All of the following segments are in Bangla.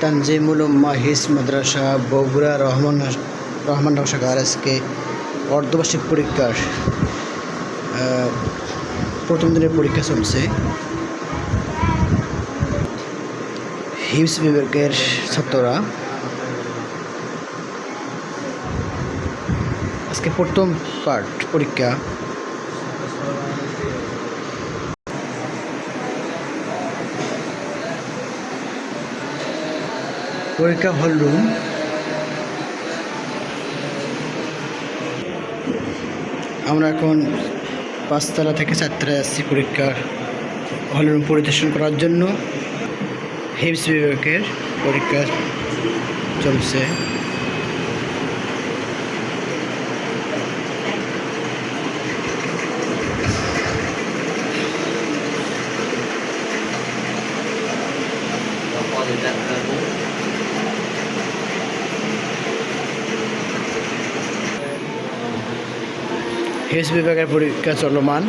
তানজিমুল হিস মাদ্রাসা বগুড়া রহমান রহমান নকশাগার আজকে অর্ধবার্ষিক পরীক্ষার প্রথম দিনের পরীক্ষা চলছে। হিপস বিভাগের ছাত্ররা আজকে প্রথম পার্ট পরীক্ষা। পরীক্ষা হল রুম আমরা এখন পাঁচতলা থেকে চারতলায় আসছি পরীক্ষার হল রুম পরিদর্শন করার জন্য। হিপস বিভাগের পরীক্ষা চলছে। হিপস বিভাগের পরীক্ষা চলমান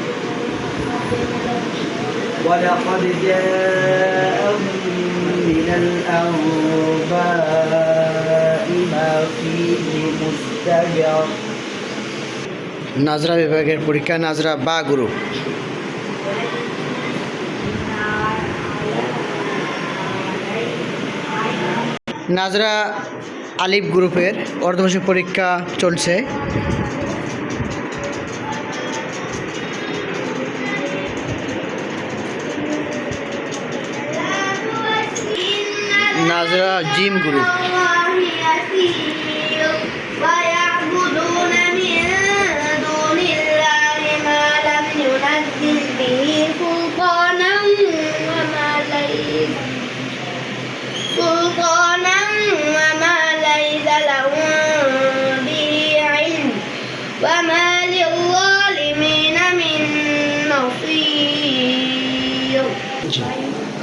ولقد جاءهم من الأنباء ما فيه مزدجر নাজরা বিভাগের পরীক্ষা নাজরা বা গ্রুপ নাজরা আলিফ গ্রুপের অর্ধবার্ষিক পরীক্ষা চলছে নাজরা জিম গ্রুপ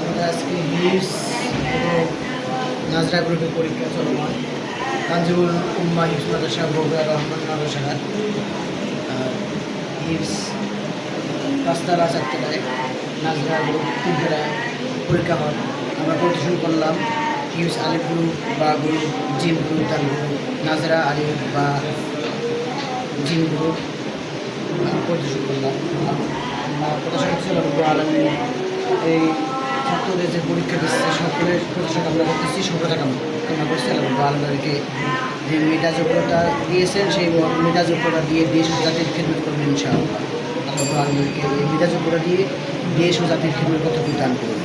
আমরা আজকে নাজরা গ্রুপের পরীক্ষা চলমান। তানজিবুল উম্মা হিপস মাদ্রাসা বগুড়া রহমান মাদ্রাসার। হিপস পাঁচতলা চারতলায় নাজরা গ্রুপ তিনতলায় পরীক্ষা হল আমরা প্রদর্শন করলাম হিপস আলিফ গ্রুপ বা গ্রুপ জিম গ্রুপ, তার নাজরা আলিফ বা জিম গ্রুপ। পরিদর্শন করলাম। প্রদর্শন ছিল আলমী এই ছাত্রদের যে পরীক্ষা দিচ্ছে, সকলের প্রতিষ্ঠান আমরা করতেছি, সফলতা আমরা করছি। আল্লাহ আলমীকে যে মেটা যোগ্যতা দিয়েছেন, সেই মেটা যোগ্যতা দিয়ে দেশ ও জাতির খেদমত করবেন ইনশাআল্লাহ। আল্লাহ আলমীকে এই মেটা যোগ্যতা দিয়ে দেশ ও জাতির খেদমত কথা দান করুন।